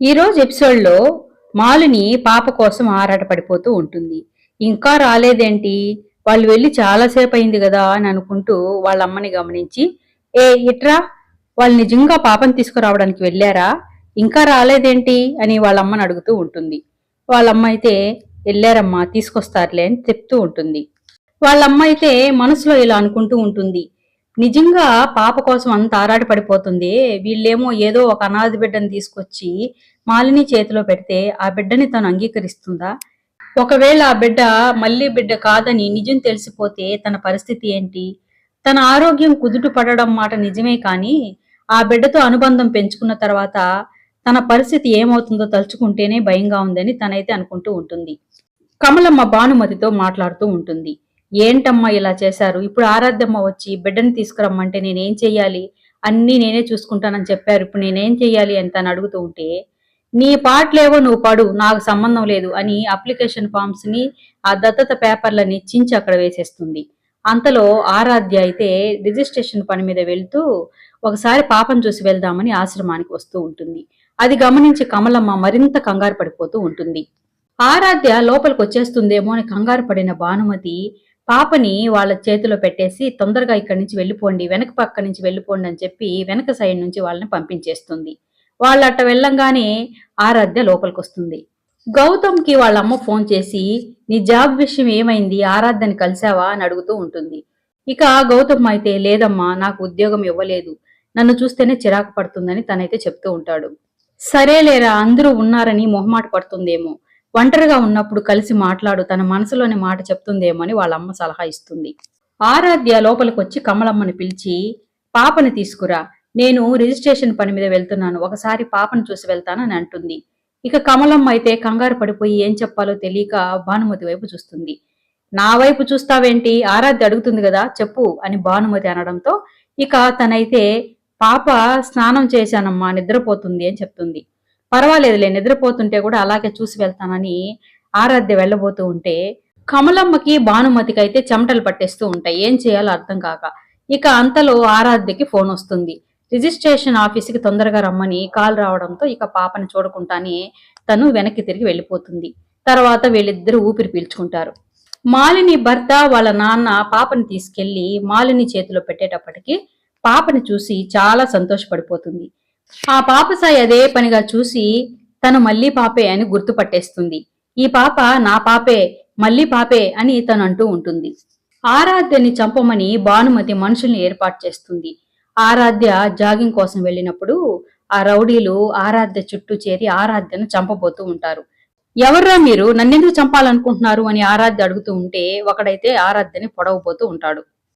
ఈ రోజు ఎపిసోడ్లో మాలుని పాప కోసం ఆరాటపడిపోతూ ఉంటుంది. ఇంకా రాలేదేంటి? వాళ్ళు వెళ్ళి చాలాసేపు అయింది కదా అని అనుకుంటూ వాళ్ళ అమ్మని గమనించి ఏ ఇట్రా వాళ్ళు నిజంగా పాపం తీసుకురావడానికి వెళ్ళారా? ఇంకా రాలేదేంటి? అని వాళ్ళ అమ్మని అడుగుతూ ఉంటుంది. వాళ్ళమ్మ అయితే వెళ్ళారమ్మా తీసుకొస్తారులే అని చెప్తూ ఉంటుంది. వాళ్ళ అమ్మ అయితే మనసులో ఇలా అనుకుంటూ ఉంటుంది. నిజంగా పాప కోసం అంత ఆరాటపడిపోతుంది వీళ్ళేమో ఏదో ఒక అనాథ బిడ్డను తీసుకొచ్చి మాలిని చేతిలో పెడితే ఆ బిడ్డని తను అంగీకరిస్తుందా? ఒకవేళ ఆ బిడ్డ మళ్ళీ బిడ్డ కాదని నిజం తెలిసిపోతే తన పరిస్థితి ఏంటి? తన ఆరోగ్యం కుదుట పడడం మాట నిజమే కానీ ఆ బిడ్డతో అనుబంధం పెంచుకున్న తర్వాత తన పరిస్థితి ఏమవుతుందో తలుచుకుంటేనే భయంగా ఉందని తనైతే అనుకుంటూ ఉంటుంది. కమలమ్మ భానుమతితో మాట్లాడుతూ ఉంటుంది. ఏంటమ్మా ఇలా చేశారు? ఇప్పుడు ఆరాధ్యమ్మ వచ్చి బిడ్డని తీసుకురమ్మంటే నేనేం చెయ్యాలి? అన్నీ నేనే చూసుకుంటానని చెప్పారు. ఇప్పుడు నేనేం చెయ్యాలి అని తను అడుగుతూ ఉంటే నీ పాటలేవో నువ్వు పడు నాకు సంబంధం లేదు అని అప్లికేషన్ ఫామ్స్ని ఆ దత్తత పేపర్లని చించి అక్కడ వేసేస్తుంది. అంతలో ఆరాధ్య అయితే రిజిస్ట్రేషన్ పని మీద వెళ్తూ ఒకసారి పాపం చూసి వెళ్దామని ఆశ్రమానికి వస్తూ ఉంటుంది. అది గమనించి కమలమ్మ మరింత కంగారు పడిపోతూ ఉంటుంది. ఆరాధ్య లోపలికి వచ్చేస్తుందేమో అని కంగారు పడిన భానుమతి పాపని వాళ్ళ చేతిలో పెట్టేసి తొందరగా ఇక్కడి నుంచి వెళ్ళిపోండి వెనక పక్క నుంచి వెళ్ళిపోండి అని చెప్పి వెనక సైడ్ నుంచి వాళ్ళని పంపించేస్తుంది. వాళ్ళు అట్ట వెళ్ళంగానే ఆరాధ్య లోపలికి వస్తుంది గౌతమ్కి వాళ్ళ అమ్మ ఫోన్ చేసి నీ జాబ్ విషయం ఏమైంది? ఆరాధ్యని కలిసావా? అని అడుగుతూ ఉంటుంది. ఇక గౌతమ్ అయితే లేదమ్మా నాకు ఉద్యోగం ఇవ్వలేదు. నన్ను చూస్తేనే చిరాకు పడుతుందని తనైతే చెప్తూ ఉంటాడు. సరేలేరా అందరూ ఉన్నారని మొహమాట పడుతుందేమో. ఒంటరిగా ఉన్నప్పుడు కలిసి మాట్లాడు తన మనసులోని మాట చెప్తుందేమో అని వాళ్ళ అమ్మ సలహా ఇస్తుంది. ఆరాధ్య లోపలికి వచ్చి కమలమ్మని పిలిచి పాపని తీసుకురా నేను రిజిస్ట్రేషన్ పని మీద వెళ్తున్నాను ఒకసారి పాపను చూసి వెళ్తానని అంటుంది. ఇక కమలమ్మ అయితే కంగారు పడిపోయి ఏం చెప్పాలో తెలియక భానుమతి వైపు చూస్తుంది. నా వైపు చూస్తావేంటి? ఆరాధ్య అడుగుతుంది కదా చెప్పు అని భానుమతి అనడంతో ఇక తనైతే పాప స్నానం చేశానమ్మా నిద్రపోతుంది అని చెప్తుంది. పర్వాలేదులే నిద్రపోతుంటే కూడా అలాగే చూసి వెళ్తానని ఆరాధ్య వెళ్ళబోతూ ఉంటే కమలమ్మకి భానుమతికి అయితే చెమటలు పట్టేస్తూ ఉంటాయి. ఏం చేయాలో అర్థం కాక. ఇక అంతలో ఆరాధ్యకి ఫోన్ వస్తుంది. రిజిస్ట్రేషన్ ఆఫీస్కి తొందరగా రమ్మని కాల్ రావడంతో ఇక పాపని చూడకుండానే తను వెనక్కి తిరిగి వెళ్ళిపోతుంది. తర్వాత వీళ్ళిద్దరూ ఊపిరి పీల్చుకుంటారు. మాలిని భర్త వాళ్ళ నాన్న పాపని తీసుకెళ్ళి మాలిని చేతిలో పెట్టేటప్పటికి పాపని చూసి చాలా సంతోషపడిపోతుంది. ఆ పాప సాయి అదే పనిగా చూసి తను మళ్ళీ పాపే అని గుర్తుపట్టేస్తుంది. ఈ పాప నా పాపే మళ్ళీ పాపే అని తను అంటూ ఉంటుంది. ఆరాధ్యని చంపమని భానుమతి మనుషుల్ని ఏర్పాటు చేస్తుంది. ఆరాధ్య జాగింగ్ కోసం వెళ్ళినప్పుడు ఆ రౌడీలు ఆరాధ్య చుట్టూ చేరి ఆరాధ్యను చంపబోతూ ఉంటారు. ఎవర్రా మీరు? నన్నెందుకు చంపాలనుకుంటున్నారు? అని ఆరాధ్య అడుగుతూ ఉంటే ఒకడైతే ఆరాధ్యని పొడవబోతూ ఉంటాడు.